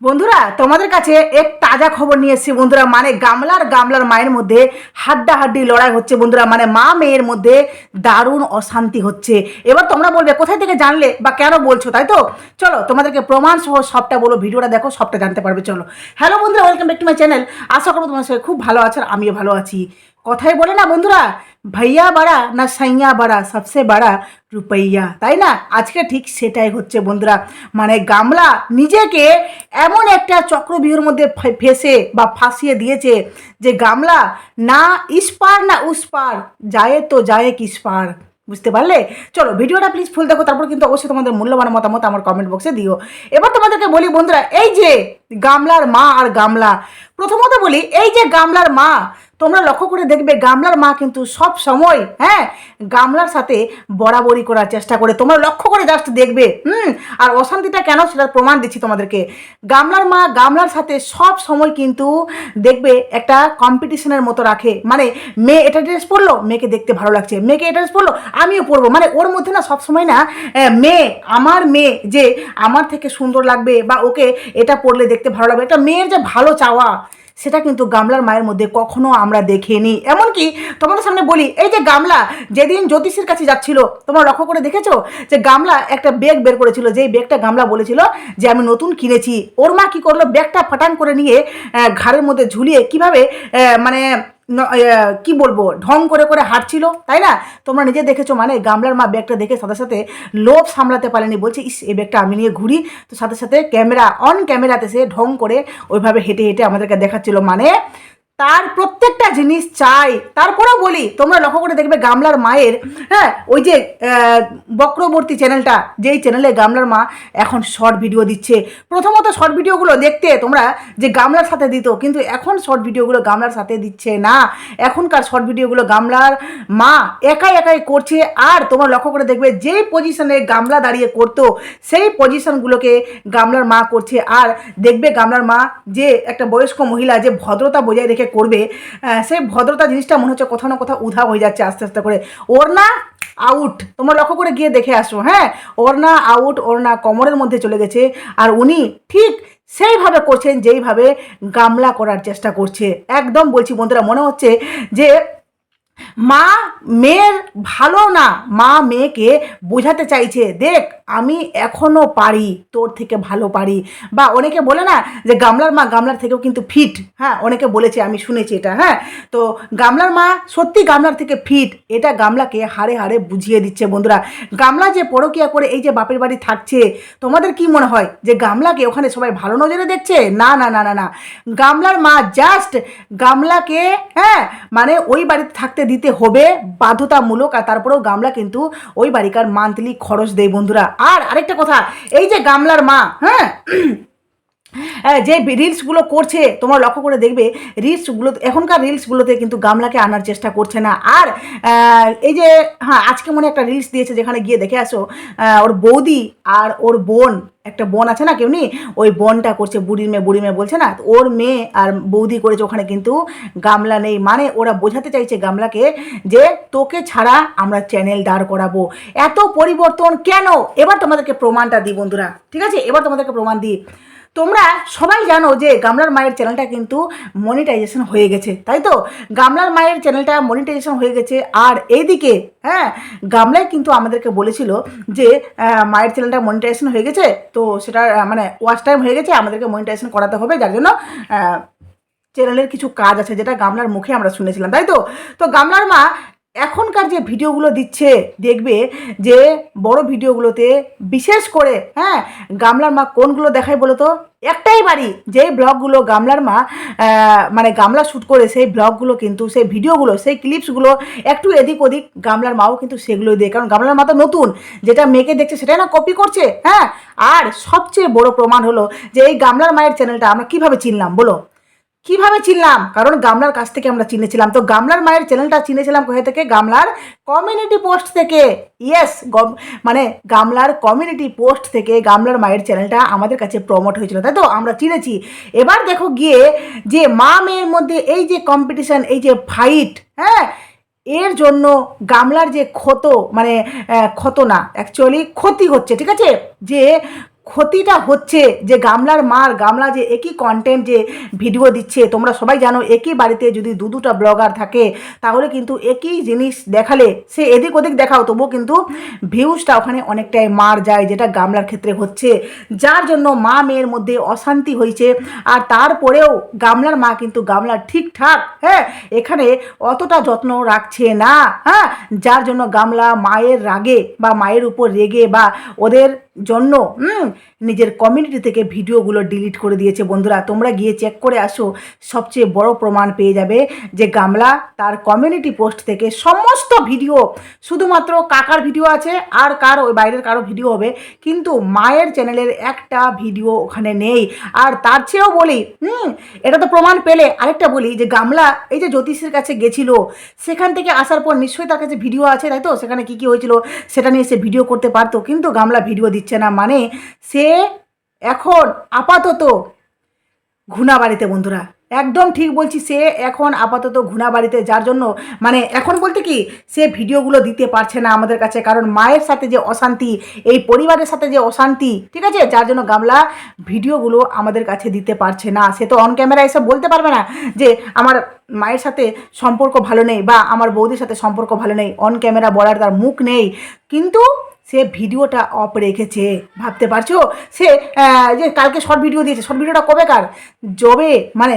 বন্ধুরা, তোমাদের কাছে এক তাজা খবর নিয়ে এসেছি বন্ধুরা মানে গামলার গামলার মায়ের মধ্যে হাড্ডা হাড্ডি লড়াই হচ্ছে বন্ধুরা মানে মা মেয়ের মধ্যে দারুণ অশান্তি হচ্ছে। এবার তোমরা বলবে, কোথায় থেকে জানলে বা কেন বলছো, তাই তো? চলো, তোমাদেরকে প্রমাণ সহ সবটা বলো, ভিডিওটা দেখো, সবটা জানতে পারবে, চলো। হ্যালো বন্ধুরা welcome back to my channel আশা করব তোমার সঙ্গে খুব ভালো আছে আর আমিও ভালো আছি। কথাই বলে না বন্ধুরা ভাইয়া বাড়া না সাইয়া বাড়া? সবসে বাড়া রুপাইয়া। তাই না? আজকে ঠিক সেটাই হচ্ছে বন্ধুরা। মানে গামলা নিজেকে এমন একটা চক্রবিহুর মধ্যে ফেসে বা ফাঁসিয়ে দিয়েছে যে গামলা না ইস্পার না উস্পার, যায় তো যায় কিসপার বুঝতে পারলে? চলো ভিডিওটা প্লিজ ফুল দেখো, তারপর কিন্তু অবশ্যই তোমাদের মূল্যবান মতামত আমার কমেন্ট বক্সে দিও। এবার তোমাদেরকে বলি বন্ধুরা, এই যে গামলার মা আর গামলা প্রথমত বলি, এই যে গামলার মা, তোমরা লক্ষ্য করে দেখবে গামলার মা কিন্তু সব সময় হ্যাঁ গামলার সাথে বরাবরি করার চেষ্টা করে। তোমরা লক্ষ্য করে জাস্ট দেখবে, হুম, আর অশান্তিটা কেন সেটার প্রমাণ দিচ্ছি তোমাদেরকে। গামলার মা গামলার সাথে সব সময় কিন্তু দেখবে একটা কম্পিটিশনের মতো রাখে। মানে মেয়ে এটা ড্রেস পরলো, মেয়েকে দেখতে ভালো লাগছে। মেয়েকে এটা ড্রেস পরলো, আমিও পরবো। মানে ওর মধ্যে না সবসময় না মেয়ে, আমার মেয়ে যে আমার থেকে সুন্দর লাগবে বা ওকে এটা পরলে দেখতে ভালো লাগবে, একটা মেয়ের যে ভালো চাওয়া সেটা কিন্তু গামলার মায়ের মধ্যে কখনো আমরা দেখিনি। এমনকি তোমাদের সামনে বলি, এই যে গামলা, যেদিন জ্যোতিষীর কাছে যাচ্ছিল, তোমরা লক্ষ্য করে দেখেছ যে গামলা একটা ব্যাগ বের করেছিল, যেই ব্যাগটা গামলা বলেছিল যে আমি নতুন কিনেছি। ওর মা কি করল? ব্যাগটা ফাটান করে নিয়ে ঘাড়ের মধ্যে ঝুলিয়ে কীভাবে মানে কি বলব, ঢং করে করে হাঁটছিল, তাই না? তোমরা নিজে দেখেছ মানে গামলার মা ব্যাগটা দেখে সাথে সাথে লোভ সামলাতে পারেনি, বলছে, ইস এই ব্যাগটা আমি নিয়ে ঘুরি। তো সাথে সাথে ক্যামেরা অন ক্যামেরাতে সে ঢং করে ওইভাবে হেঁটে হেঁটে আমাদেরকে দেখাচ্ছিল মানে তার প্রত্যেকটা জিনিস চাই। তারপরেও বলি, তোমরা লক্ষ্য করে দেখবে গামলার মায়ের হ্যাঁ ওই যে বক্রবর্তী চ্যানেলটা, যেই চ্যানেলে গামলার মা এখন শর্ট ভিডিও দিচ্ছে। প্রথমত শর্ট ভিডিওগুলো দেখতে তোমরা যে গামলার সাথে দিত, কিন্তু এখন শর্ট ভিডিওগুলো গামলার সাথে দিচ্ছে না। এখনকার শর্ট ভিডিওগুলো গামলার মা একাই একাই করছে, আর তোমরা লক্ষ্য করে দেখবে যেই পজিশনে গামলা দাঁড়িয়ে করতো, সেই পজিশনগুলোকে গামলার মা করছে। আর দেখবে গামলার মা যে একটা বয়স্ক মহিলা যে ভদ্রতা বজায় রেখে করবে সে ভদ্রতা জিনিসটা মনে হচ্ছে কোথাও না কোথাও উধা হয়ে যাচ্ছে আস্তে আস্তে করে। ওর না আউট তোমরা লক্ষ্য করে গিয়ে দেখে আসো হ্যাঁ? ওর না আউট ওর না কোমরের মধ্যে চলে গেছে, আর উনি ঠিক সেইভাবে করছেন যেইভাবে গামলা করার চেষ্টা করছে। একদম বলছি বন্ধুরা, মনে হচ্ছে যে মা মেয়ের ভালো না। মা মেয়েকে বোঝাতে চাইছে, দেখ, আমি এখনও পারি, তোর থেকে ভালো পারি। বা অনেকে বলে না যে গামলার মা গামলার থেকেও কিন্তু ফিট। হ্যাঁ অনেকে বলেছে, আমি শুনেছি এটা হ্যাঁ। তো গামলার মা সত্যি গামলার থেকে ফিট, এটা গামলাকে হাড়ে হাড়ে বুঝিয়ে দিচ্ছে বন্ধুরা। গামলা যে পরকিয়া করে এই যে বাপের বাড়ি থাকছে, তোমাদের কি মনে হয় যে গামলাকে ওখানে সবাই ভালো নজরে দেখছে? না না না না না। গামলার মা জাস্ট গামলাকে হ্যাঁ মানে ওই বাড়িতে থাকতে দিতে হবে বাধ্যতামূলক আর তারপরেও গামলা কিন্তু ওই বাড়িকার মান্থলি খরচ দেয় বন্ধুরা। আর আরেকটা কথা, এই যে গামলার মা হ্যাঁ? যে রিলসগুলো করছে, তোমরা লক্ষ্য করে দেখবে রিলসগুলো এখনকার রিলসগুলোতে কিন্তু গামলাকে আনার চেষ্টা করছে না। আর এই যে হ্যাঁ আজকে মনে একটা রিলস দিয়েছে, যেখানে গিয়ে দেখে আসো ওর বৌদি আর ওর বোন, একটা বোন আছে না, কেউ নেই, ওই বোনটা করছে বুড়ির মেয়ে বুড়ি মেয়ে বলছে না ওর মেয়ে আর বৌদি করেছে ওখানে কিন্তু গামলা নেই। মানে ওরা বোঝাতে চাইছে গামলাকে যে, তোকে ছাড়া আমরা চ্যানেল দাঁড় করাবো। এত পরিবর্তন কেন? এবার তোমাদেরকে প্রমাণটা দিই, বন্ধুরা। ঠিক আছে? এবার তোমাদেরকে প্রমাণ দিই। তোমরা সবাই জানো যে গামলার মায়ের চ্যানেলটা কিন্তু মনিটাইজেশন হয়ে গেছে, তাই তো? গামলার মায়ের চ্যানেলটা মনিটাইজেশন হয়ে গেছে। আর এইদিকে হ্যাঁ গামলায় কিন্তু আমাদেরকে বলেছিল যে মায়ের চ্যানেলটা মনিটাইজেশন হয়ে গেছে, তো সেটা মানে ওয়াচ টাইম হয়ে গেছে, আমাদেরকে মনিটাইজেশন করাতে হবে, যার জন্য চ্যানেলের কিছু কাজ আছে যেটা গামলার মুখে আমরা শুনেছিলাম, তাই তো? তো গামলার মা এখনকার যে ভিডিওগুলো দিচ্ছে, দেখবে যে বড় ভিডিওগুলোতে বিশেষ করে হ্যাঁ গামলার মা কোনগুলো দেখায় বলো তো একটাই বাড়ি, যেই ব্লগগুলো গামলার মা মানে গামলা শ্যুট করে সেই ব্লগগুলো কিন্তু, সেই ভিডিওগুলো, সেই ক্লিপসগুলো একটু এদিক ওদিক গামলার মাও কিন্তু সেগুলোই দেয়। কারণ গামলার মা তো নতুন, যেটা মেয়েকে দেখছে সেটাই না কপি করছে হ্যাঁ? আর সবচেয়ে বড় প্রমাণ হলো যে এই গামলার মায়ের চ্যানেলটা আমরা কীভাবে চিনলাম, বলো? কীভাবে চিনলাম? কারণ গামলার কাছ থেকে আমরা চিনেছিলাম। তো গামলার মায়ের চ্যানেলটা চিনেছিলাম কোথা থেকে? গামলার কমিউনিটি পোস্ট থেকে। ইয়েস মানে গামলার কমিউনিটি পোস্ট থেকে গামলার মায়ের চ্যানেলটা আমাদের কাছে প্রমোট হয়েছিল, তাই তো? আমরা চিনেছি। এবার দেখো গিয়ে যে মা মেয়ের মধ্যে এই যে কম্পিটিশন এই যে ফাইট হ্যাঁ? এর জন্য গামলার যে ক্ষত মানে ক্ষত না অ্যাকচুয়ালি ক্ষতি হচ্ছে, ঠিক আছে? যে ক্ষতিটা হচ্ছে যে গামলার মার, গামলা যে একই কন্টেন্ট যে ভিডিও দিচ্ছে, তোমরা সবাই জানো একই বাড়িতে যদি দু দুটা ব্লগার থাকে, তাহলে কিন্তু একই জিনিস দেখালে সে এদিক ওদিক দেখাও, তবুও কিন্তু ভিউজটা ওখানে অনেকটাই মার যায়, যেটা গামলার ক্ষেত্রে হচ্ছে। যার জন্য মা মেয়ের মধ্যে অশান্তি হয়েছে, আর তারপরেও গামলার মা কিন্তু গামলার ঠিকঠাক হ্যাঁ এখানে অতটা যত্ন রাখছে না হ্যাঁ যার জন্য গামলা মায়ের রাগে বা মায়ের উপর রেগে বা ওদের জন্য নিজের কমিউনিটি থেকে ভিডিওগুলো ডিলিট করে দিয়েছে। বন্ধুরা, তোমরা গিয়ে চেক করে আসো, সবচেয়ে বড় প্রমাণ পেয়ে যাবে যে গামলা তার কমিউনিটি পোস্ট থেকে সমস্ত ভিডিও শুধুমাত্র কাকার ভিডিও আছে, আর কার ওই বাইরের কারও ভিডিও হবে, কিন্তু মায়ের চ্যানেলের একটা ভিডিও ওখানে নেই। আর তার চেয়েও বলি, হুম, এটা তো প্রমাণ পেলে, আরেকটা বলি যে গামলা এই যে জ্যোতিষের কাছে গেছিল, সেখান থেকে আসার পর নিশ্চয়ই তার কাছে ভিডিও আছে, তাই তো? সেখানে কি কি হয়েছিল, সেটা নিয়ে সে ভিডিও করতে পারতো, কিন্তু গামলা ভিডিও দিচ্ছে না মানে সে এখন আপাতত ঘুণা বাড়িতে বন্ধুরা। একদম ঠিক বলছি সে এখন আপাতত ঘুণা বাড়িতে যার জন্য মানে এখন বলতে কি, সে ভিডিওগুলো দিতে পারছে না আমাদের কাছে। কারণ মায়ের সাথে যে অশান্তি, এই পরিবারের সাথে যে অশান্তি, ঠিক আছে? যার জন্য গামলা ভিডিওগুলো আমাদের কাছে দিতে পারছে না। সে তো অন ক্যামেরা এসে বলতে পারবে না যে আমার মায়ের সাথে সম্পর্ক ভালো নেই বা আমার বৌদির সাথে সম্পর্ক ভালো নেই। অন ক্যামেরা বলার তার মুখ নেই। কিন্তু সে ভিডিওটা অফ রেখেছে। ভাবতে পারছ? সে যে কালকে শর্ট ভিডিও দিয়েছে। শর্ট ভিডিওটা কবেকার জবে মানে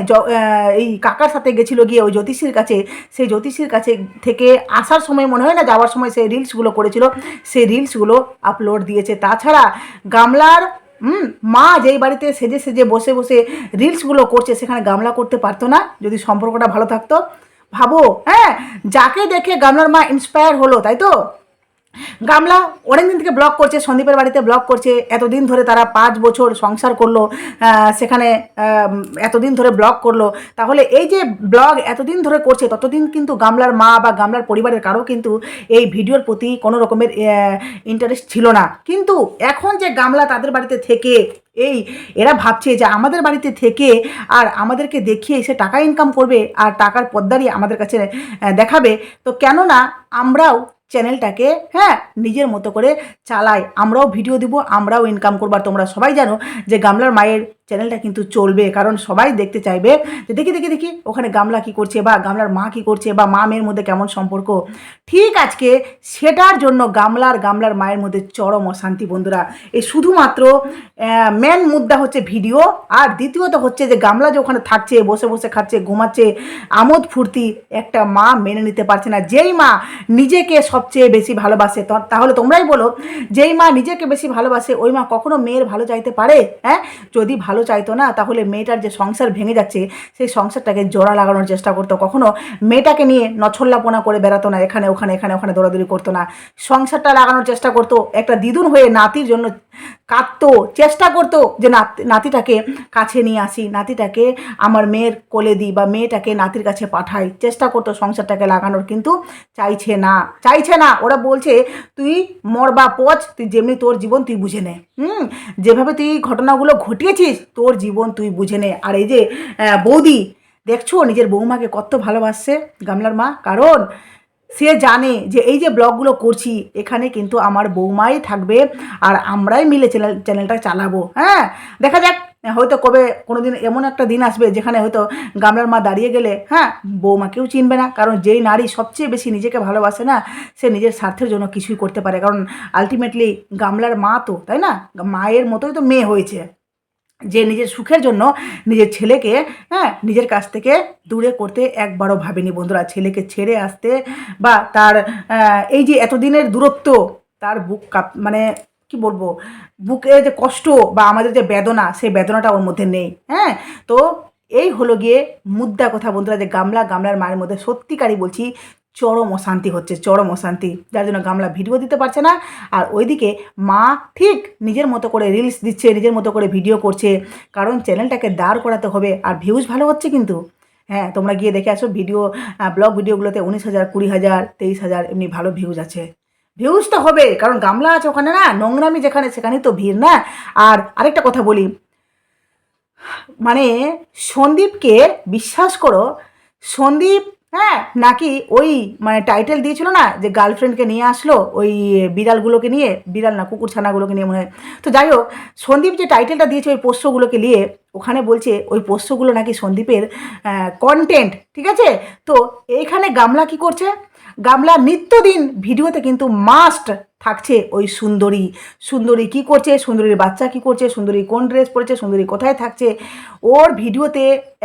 এই কাকার সাথে গেছিল গিয়ে ওই জ্যোতিষীর কাছে। সেই জ্যোতিষীর কাছে থেকে আসার সময়, মনে হয় না, যাওয়ার সময় সেই রিলসগুলো করেছিল, সেই রিলসগুলো আপলোড দিয়েছে। তাছাড়া গামলার মা যেই বাড়িতে সেজে সেজে বসে বসে রিলসগুলো করছে, সেখানে গামলা করতে পারতো না। যদি সম্পর্কটা ভালো থাকতো। ভাবো হ্যাঁ যাকে দেখে গামলার মা ইন্সপায়ার হলো, তাই তো? গামলা অনেকদিন থেকে ব্লগ করছে, সন্দীপের বাড়িতে ব্লগ করছে, এতদিন ধরে তারা পাঁচ বছর সংসার করল সেখানে এতদিন ধরে ব্লগ করল। তাহলে এই যে ব্লগ এতদিন ধরে করছে, ততদিন কিন্তু গামলার মা বা গামলার পরিবারের কারও কিন্তু এই ভিডিওর প্রতি কোনো রকমের ইন্টারেস্ট ছিল না। কিন্তু এখন যে গামলা তাদের বাড়িতে থেকে, এই এরা ভাবছে যে আমাদের বাড়িতে থেকে আর আমাদেরকে দেখিয়ে সে টাকা ইনকাম করবে আর টাকার পদ্মারি আমাদের কাছে দেখাবে। তো কেননা আমরাও চ্যানেলটাকে হ্যাঁ নিজের মতো করে চালাই। আমরাও ভিডিও দিব, আমরাও ইনকাম করবার তোমরা সবাই জানো যে গামলার মায়ের চ্যানেলটা কিন্তু চলবে। কারণ সবাই দেখতে চাইবে যে, দেখি দেখি দেখি, ওখানে গামলা কি করছে বা গামলার মা কি করছে বা মা মেয়ের মধ্যে কেমন সম্পর্ক? ঠিক আজকে সেটার জন্য গামলার গামলার মায়ের মধ্যে চরম অশান্তি বন্ধুরা। এই শুধুমাত্র মেন মুদ্রা হচ্ছে ভিডিও, আর দ্বিতীয়ত হচ্ছে যে, গামলা যে ওখানে থাকছে, বসে বসে খাচ্ছে, ঘুমাচ্ছে, আমোদ ফুর্তি একটা মা মেনে নিতে পারছে না। যেই মা নিজেকে সবচেয়ে বেশি ভালোবাসে তাহলে তোমরাই বলো, যেই মা নিজেকে বেশি ভালোবাসে, ওই মা কখনো মেয়ের ভালো চাইতে পারে? হ্যাঁ? যদি ভালো চাইতো না, তাহলে মেয়েটার যে সংসার ভেঙে যাচ্ছে, সেই সংসারটাকে জোড়া লাগানোর চেষ্টা করতো। কখনো মেয়েটাকে নিয়ে নছল্লাপনা করে বেড়াতো না, এখানে, ওখানে এখানে, ওখানে দৌড়াদৌড়ি করতো না। সংসারটা লাগানোর চেষ্টা করতো একটা দিদুন হয়ে নাতির জন্য কাঁদতো, চেষ্টা করতো যে নাতি নাতিটাকে কাছে নিয়ে আসি, নাতিটাকে আমার মেয়ের কোলে দিই বা মেয়েটাকে নাতির কাছে পাঠাই। চেষ্টা করতো সংসারটাকে লাগানোর, কিন্তু চাইছে না। চাইছে না। ওরা বলছে, তুই মর বা পচ তুই যেমনি তোর জীবন তুই বুঝে নে। হুম? যেভাবে তুই ঘটনাগুলো ঘটিয়েছিস, তোর জীবন তুই বুঝে নে। আর এই যে বৌদি, দেখছ নিজের বৌমাকে কত ভালোবাসছে গামলার মা, কারণ সে জানে যে এই যে ব্লগগুলো করছি, এখানে কিন্তু আমার বৌমাই থাকবে আর আমরাই মিলে চ্যানেল, চ্যানেলটা চালাবো। হ্যাঁ দেখা যাক, হয়তো কবে কোনো দিন এমন একটা দিন আসবে যেখানে হয়তো গামলার মা দাঁড়িয়ে গেলে হ্যাঁ বৌমাকেও চিনবে না। কারণ যেই নারী সবচেয়ে বেশি নিজেকে ভালোবাসে না, সে নিজের স্বার্থের জন্য কিছুই করতে পারে। কারণ আলটিমেটলি গামলার মা তো, তাই না? মায়ের মতোই তো মেয়ে হয়েছে। যে নিজের সুখের জন্য নিজের ছেলেকে হ্যাঁ নিজের কাছ থেকে দূরে করতে একবারও ভাবেনি বন্ধুরা। ছেলেকে ছেড়ে আসতে বা তার এই যে এতদিনের দূরত্ব, তার বুক কাপ মানে কি বলব, বুকে যে কষ্ট বা আমাদের যে বেদনা, সেই বেদনাটা ওর মধ্যে নেই হ্যাঁ? তো এই হলো গিয়ে মুদ্রা কথা বন্ধুরা, যে গামলা, গামলার মায়ের মধ্যে সত্যিকারই বলছি চরম অশান্তি হচ্ছে, চরম অশান্তি। যার জন্য গামলা ভিডিও দিতে পারছে না। আর ওইদিকে মা ঠিক নিজের মতো করে রিলস দিচ্ছে, নিজের মতো করে ভিডিও করছে। কারণ চ্যানেলটাকে দাঁড় করাতে হবে। আর ভিউজ ভালো হচ্ছে কিন্তু। হ্যাঁ তোমরা গিয়ে দেখে আসো ভিডিও ব্লগ ভিডিওগুলোতে উনিশ হাজার, কুড়ি হাজার, তেইশ হাজার এমনি ভালো ভিউজ আছে। ভিউজ তো হবে, কারণ গামলা আছে ওখানে না, নোংরামি যেখানে, সেখানেই তো ভিড় না। আর আরেকটা কথা বলি মানে সন্দীপকে বিশ্বাস করো, সন্দীপ হ্যাঁ। নাকি ওই মানে টাইটেল দিয়েছিল না যে গার্লফ্রেন্ডকে নিয়ে আসলো, ওই বিড়ালগুলোকে নিয়ে, বিড়াল না, কুকুর ছানাগুলোকে নিয়ে মনে হয়। তো যাই হোক, সন্দীপ যে টাইটেলটা দিয়েছে ওই পোষ্যগুলোকে নিয়ে, ওখানে বলছে ওই পোষ্যগুলো নাকি সন্দীপের কন্টেন্ট ঠিক আছে? তো এইখানে গামলা কি করছে? গামলা নিত্যদিন ভিডিওতে কিন্তু মাস্ট থাকছে ওই সুন্দরী। সুন্দরী কি করছে? সুন্দরীর বাচ্চা কি করছে? সুন্দরী কোন ড্রেস পরেছে? সুন্দরী কোথায় থাকছে? ওর ভিডিওতে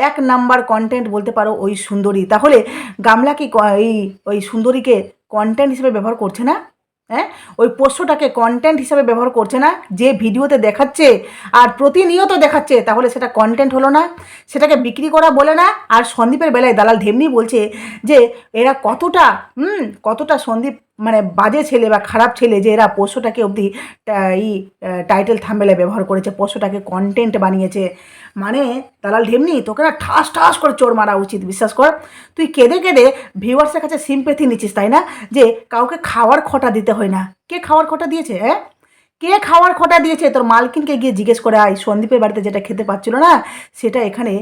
এক নাম্বার কন্টেন্ট বলতে পারো ওই সুন্দরী। তাহলে গামলা কি এই, ওই সুন্দরীকে কন্টেন্ট হিসেবে ব্যবহার করছে না? হ্যাঁ? ওই পোষ্যটাকে কন্টেন্ট হিসাবে ব্যবহার করছে না? যে ভিডিওতে দেখাচ্ছে আর প্রতিনিয়ত দেখাচ্ছে, তাহলে সেটা কন্টেন্ট হলো না। সেটাকে বিক্রি করা বলে না। আর সন্দীপের বেলায় দালাল ধেমনি বলছে যে, এরা কতটা, হুম, কতটা সন্দীপ মানে বাজে ছেলে বা খারাপ ছেলে যে এরা পোষ্যটাকে অবধি এই টাইটেল থাম্বেলে ব্যবহার করেছে, পোষ্যটাকে কন্টেন্ট বানিয়েছে। মানে দালাল ঢেমনি, তোকে না ঠাস ঠাস করে চোর মারা উচিত, বিশ্বাস কর। তুই কেঁদে কেঁদে ভিউয়ার্সের কাছে সিম্পেথি নিচ্ছিস, তাই না? যে কাউকে খাওয়ার খটা দিতে হয় না। কে খাওয়ার খটা দিয়েছে হ্যাঁ? কে খাওয়ার খটা দিয়েছে? তোর মালকিনকে গিয়ে জিজ্ঞেস করে, আয়, সন্দীপের বাড়িতে যেটা খেতে পাচ্ছিল না, সেটা এখানে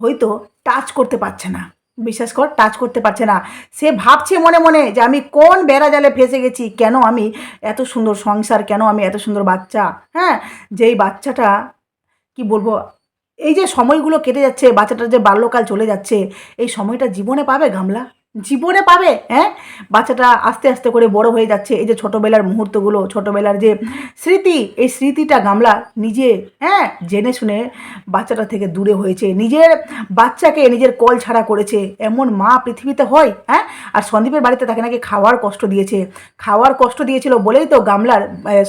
হয়তো টাচ করতে পারছে না। বিশ্বাস কর টাচ করতে পারছে না। সে ভাবছে মনে মনে যে আমি কোন বেড়া জালে ফেঁসে গেছি, কেন আমি এত সুন্দর সংসার, কেন আমি এত সুন্দর বাচ্চা? হ্যাঁ যেই বাচ্চাটা, কি বলব, এই যে সময়গুলো কেটে যাচ্ছে, বাচ্চাটার যে বাল্যকাল চলে যাচ্ছে, এই সময়টা জীবনে পাবে গামলা? জীবনে পাবে হ্যাঁ? বাচ্চাটা আস্তে আস্তে করে বড় হয়ে যাচ্ছে। এই যে ছোটোবেলার মুহূর্তগুলো, ছোটোবেলার যে স্মৃতি, এই স্মৃতিটা গামলা নিজে হ্যাঁ? জেনে শুনে বাচ্চাটা থেকে দূরে হয়েছে। নিজের বাচ্চাকে নিজের কল ছাড়া করেছে। এমন মা পৃথিবীতে হয় হ্যাঁ? আর সন্দীপের বাড়িতে তাকে নাকি খাওয়ার কষ্ট দিয়েছে। খাওয়ার কষ্ট দিয়েছিল বলেই তো গামলার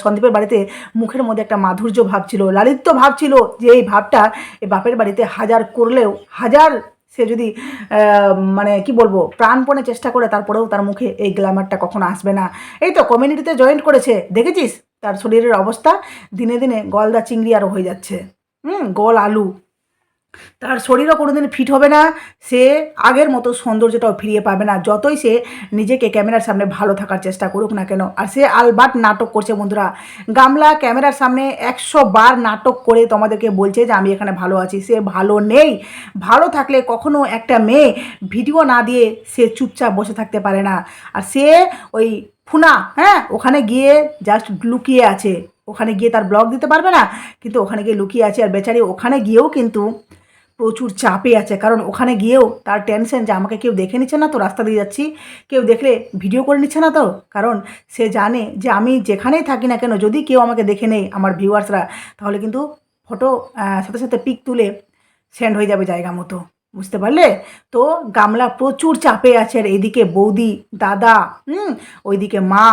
সন্দীপের বাড়িতে মুখের মধ্যে একটা মাধুর্য ভাব ছিল, লালিত্য ভাব ছিল যে এই ভাবটা এই বাপের বাড়িতে হাজার করলেও, হাজার সে যদি মানে কি বলব, প্রাণপণে চেষ্টা করে তারপরেও তার মুখে এই গ্ল্যামারটা কখনো আসবে না। এই তো কমিউনিটিতে জয়েন করেছে, দেখেছিস? তার শরীরের অবস্থা দিনে দিনে গলদা চিংড়ি আরও হয়ে যাচ্ছে। হুম, গল আলু। তার শরীরও কোনোদিন ফিট হবে না। সে আগের মতো সৌন্দর্যটাও ফিরিয়ে পাবে না। যতই সে নিজেকে ক্যামেরার সামনে ভালো থাকার চেষ্টা করুক না কেন। আর সে আলবাট নাটক করছে বন্ধুরা। গামলা ক্যামেরার সামনে একশো বার নাটক করে তোমাদেরকে বলছে যে, আমি এখানে ভালো আছি। সে ভালো নেই। ভালো থাকলে কখনো একটা মেয়ে ভিডিও না দিয়ে সে চুপচাপ বসে থাকতে পারে না। আর সে ওই ফুনা হ্যাঁ ওখানে গিয়ে জাস্ট লুকিয়ে আছে। ওখানে গিয়ে তার ব্লগ দিতে পারবে না, কিন্তু ওখানে গিয়ে লুকিয়ে আছে। আর বেচারি ওখানে গিয়েও কিন্তু প্রচুর চাপে আছে। কারণ ওখানে গিয়েও তার টেনশন যে আমাকে কেউ দেখে নিচ্ছে না তো রাস্তা দিয়ে যাচ্ছি। কেউ দেখলে ভিডিও করে নিচ্ছে না তো? কারণ সে জানে যে আমি যেখানেই থাকি না কেন, যদি কেউ আমাকে দেখে নেই আমার ভিউয়ার্সরা তাহলে কিন্তু ফটো সাথে সাথে পিক তুলে সেন্ড হয়ে যাবে জায়গা মতো। বুঝতে পারলে? তো গামলা প্রচুর চাপে আছে। আর এদিকে বৌদি, দাদা, হুম, ওইদিকে মা,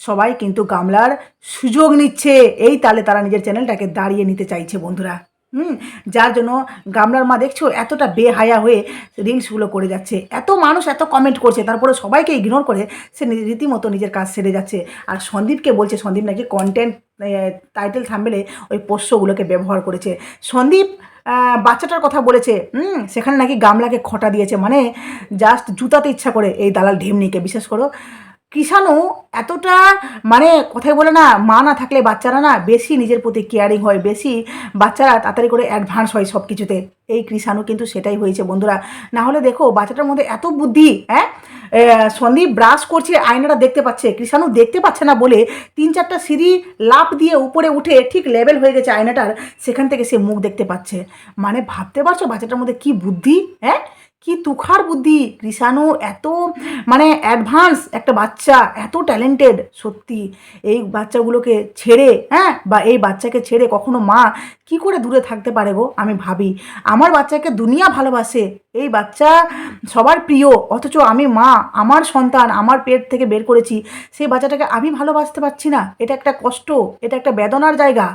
সবাই কিন্তু গামলার সুযোগ নিচ্ছে। এই তালে তারা নিজের চ্যানেলটাকে দাঁড়িয়ে নিতে চাইছে বন্ধুরা। হুম, যার জন্য গামলার মা দেখছ এতটা বেহায়া হয়ে রিলসগুলো করে যাচ্ছে। এত মানুষ এত কমেন্ট করছে, তারপরে সবাইকে ইগনোর করে সে রীতিমতো নিজের কাজ সেরে যাচ্ছে। আর সন্দীপকে বলছে, সন্দীপ নাকি কন্টেন্ট টাইটেল থাম্বেলে ওই পোষ্যগুলোকে ব্যবহার করেছে। সন্দীপ বাচ্চাটার কথা বলেছে, হুম, সেখানে নাকি গামলাকে খটা দিয়েছে। মানে জাস্ট জুতাতে ইচ্ছা করে এই দালাল ঢেমনিকে বিশ্বাস করো। কৃষাণু এতটা মানে কথাই বলে না, মা না থাকলে বাচ্চারা না বেশি নিজের প্রতি কেয়ারিং হয়, বেশি বাচ্চারা তাড়াতাড়ি করে অ্যাডভান্স হয় সব কিছুতে এই কৃষাণু কিন্তু সেটাই হয়েছে বন্ধুরা। না হলে দেখো, বাচ্চাটার মধ্যে এত বুদ্ধি হ্যাঁ? সন্দীপ ব্রাশ করছে, আয়নাটা দেখতে পাচ্ছে। কৃষাণু দেখতে পাচ্ছে না বলে তিন চারটা সিঁড়ি লাফ দিয়ে উপরে উঠে ঠিক লেভেল হয়ে গেছে আয়নাটার। সেখান থেকে সে মুখ দেখতে পাচ্ছে। মানে ভাবতে পারছ বাচ্চাটার মধ্যে কি বুদ্ধি হ্যাঁ? কি তুখার বুদ্ধি? কৃষাণু এত মানে অ্যাডভান্স একটা বাচ্চা, এত ট্যালেন্টেড সত্যি। এই বাচ্চাগুলোকে ছেড়ে হ্যাঁ? বা এই বাচ্চাকে ছেড়ে কখনো মা কি করে দূরে থাকতে পারে গো? আমি ভাবি। আমার বাচ্চাকে দুনিয়া ভালোবাসে, এই বাচ্চা সবার প্রিয়, অথচ আমি মা, আমার সন্তান, আমার পেট থেকে বের করেছি। সেই বাচ্চাটাকে আমি ভালোবাসতে পারছি না। এটা একটা কষ্ট, এটা একটা বেদনার জায়গা।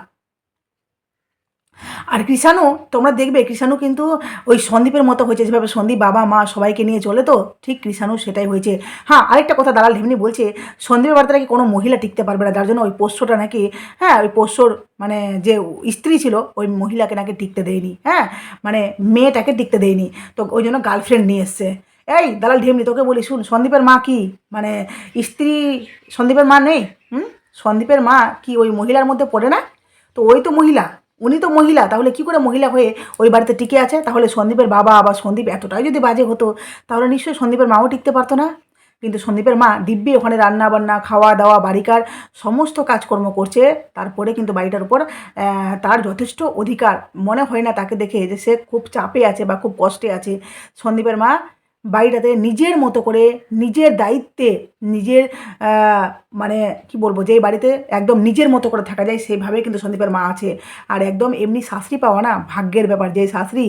আর কৃষাণু, তোমরা দেখবে কৃষাণু কিন্তু ওই সন্দীপের মতো হয়েছে, যেভাবে সন্দীপ বাবা, মা সবাইকে নিয়ে চলে তো, ঠিক কৃষাণু সেটাই হয়েছে। হ্যাঁ আরেকটা কথা দালাল ঢেমনি বলছে, সন্দীপের বাড়িতে নাকি কোনো মহিলা টিকতে পারবে না, যার জন্য ওই পোষ্যটা নাকি হ্যাঁ ওই পোষ্যর মানে যে স্ত্রী ছিল, ওই মহিলাকে নাকি টিকতে দেয়নি হ্যাঁ মানে মেয়েটাকে টিকতে দেয়নি। তো ওই জন্য গার্লফ্রেন্ড নিয়ে এসছে। এই দালাল ঢেমনি, তোকে বলি, শুন, সন্দীপের মা কি? মানে স্ত্রী, সন্দীপের মা নেই? হুম? সন্দীপের মা কি ওই মহিলার মধ্যে পড়ে না? তো ওই তো মহিলা। উনি তো মহিলা, তাহলে কি করে মহিলা হয়ে ওই বাড়িতে টিকে আছে? তাহলে সন্দীপের বাবা বা সন্দীপ এতটাই যদি বাজে হতো, তাহলে নিশ্চয়ই সন্দীপের মাও টিকতে পারতো না। কিন্তু সন্দীপের মা দিব্যি ওখানে রান্না বান্না খাওয়া দাওয়া বাড়িকার সমস্ত কাজকর্ম করছে। তারপরে কিন্তু বাড়িটার উপর তার যথেষ্ট অধিকার। মনে হয় না তাকে দেখে যে সে খুব চাপে আছে বা খুব কষ্টে আছে। সন্দীপের মা বাড়িটাতে নিজের মতো করে, নিজের দায়িত্বে, নিজের মানে কি বলব যে বাড়িতে একদম নিজের মতো করে থাকা যায় সেইভাবে কিন্তু সন্দীপের মা আছে। আর একদম এমনি শাস্ত্রী পাওয়া না, ভাগ্যের ব্যাপার। যে শাস্ত্রী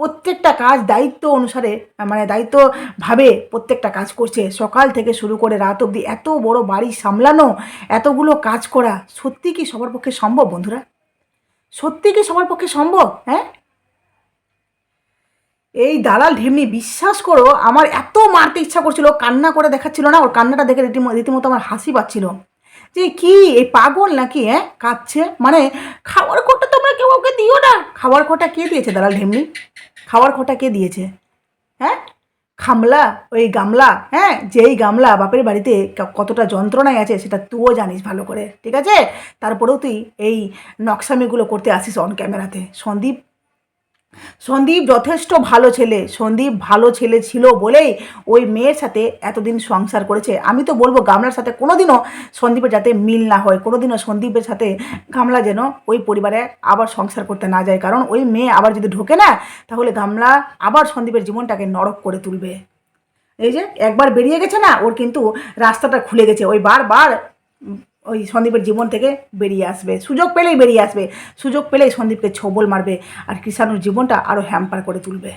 প্রত্যেকটা কাজ দায়িত্ব অনুসারে মানে দায়িত্বভাবে প্রত্যেকটা কাজ করছে, সকাল থেকে শুরু করে রাত অবধি এত বড় বাড়ি সামলানো, এতগুলো কাজ করা, সত্যি কি সবার পক্ষে সম্ভব বন্ধুরা? সত্যি কি সবার পক্ষে সম্ভব? হ্যাঁ? এই দালাল ঢেমনি বিশ্বাস করো, আমার এত মারতে ইচ্ছা করছিল, কান্না করে দেখাচ্ছিল না, ওর কান্নাটা দেখে রীতিমতো আমার হাসি পাচ্ছিল। যে কি, এই পাগল নাকি হ্যাঁ কাঁদছে? মানে খাওয়ার খোটা তোমরা কেউ ওকে দিও না। খাওয়ার খোটা কে দিয়েছে দালাল ঢেমনি খাওয়ার খোটা কে দিয়েছে? হ্যাঁ? খামলা, ওই গামলা হ্যাঁ যেই গামলা বাপের বাড়িতে কতটা যন্ত্রণায় আছে, সেটা তুইও জানিস ভালো করে, ঠিক আছে? তারপরেও তুই এই নকশামিগুলো করতে আসিস অন ক্যামেরাতে সন্দীপ সন্দীপ যথেষ্ট ভালো ছেলে, সন্দীপ ভালো ছেলে ছিল বলেই ওই মেয়ের সাথে এতদিন সংসার করেছে। আমি তো বলব গামলার সাথে কোনোদিনও সন্দীপের যাতে মিল না হয়, কোনোদিনও সন্দীপের সাথে গামলা যেন ওই পরিবারে আবার সংসার করতে না যায়। কারণ ওই মেয়ে আবার যদি ঢোকে না, তাহলে গামলা আবার সন্দীপের জীবনটাকে নরক করে তুলবে। এই যে একবার বেরিয়ে গেছে না, ওর কিন্তু রাস্তাটা খুলে গেছে। ওই বারবার ওই সন্দীপের জীবন থেকে বেরিয়ে আসবে। সুযোগ পেলেই বেরিয়ে আসবে। সুযোগ পেলেই সন্দীপকে ছবল মারবে আর কৃষাণুর জীবনটা আরও হ্যাম্পার করে তুলবে।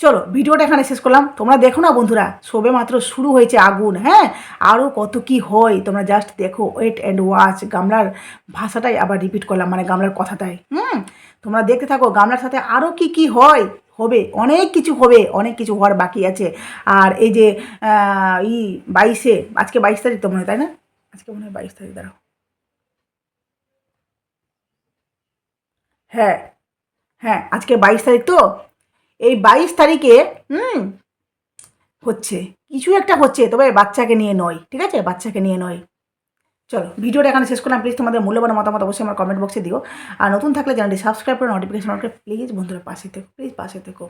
চলো, ভিডিওটা এখানে শেষ করলাম। তোমরা দেখো না বন্ধুরা সবে মাত্র শুরু হয়েছে আগুন হ্যাঁ? আরও কত কি হয়, তোমরা জাস্ট দেখো ওয়েট অ্যান্ড ওয়াচ গামলার ভাষাটাই আবার রিপিট করলাম মানে গামলার কথাটাই, হুম? তোমরা দেখতে থাকো, গামলার সাথে আরও কি কি হয়। হবে, অনেক কিছু হবে, অনেক কিছু হওয়ার বাকি আছে। আর এই যে ই বাইশে, আজকে বাইশ তারিখ তো মনে হয়, তাই না? আজকে মনে হয় বাইশ তারিখ, দাঁড়াও। হ্যাঁ হ্যাঁ আজকে বাইশ তারিখ তো? এই বাইশ তারিখে, হুম, হচ্ছে। কিছু একটা হচ্ছে, তবে বাচ্চাকে নিয়ে নয়, ঠিক আছে? বাচ্চাকে নিয়ে নয়। চলো, ভিডিওটা এখানে শেষ করলাম। প্লিজ তোমাদের মূল্যবান মতামত অবশ্যই আমার কমেন্ট বক্সে দিও। আর নতুন থাকলে চ্যানেলটি সাবস্ক্রাইব করে নোটিফিকেশন অনকে প্লিজ বন্ধুরা পাশে থেকো প্লিজ পাশে থেকো।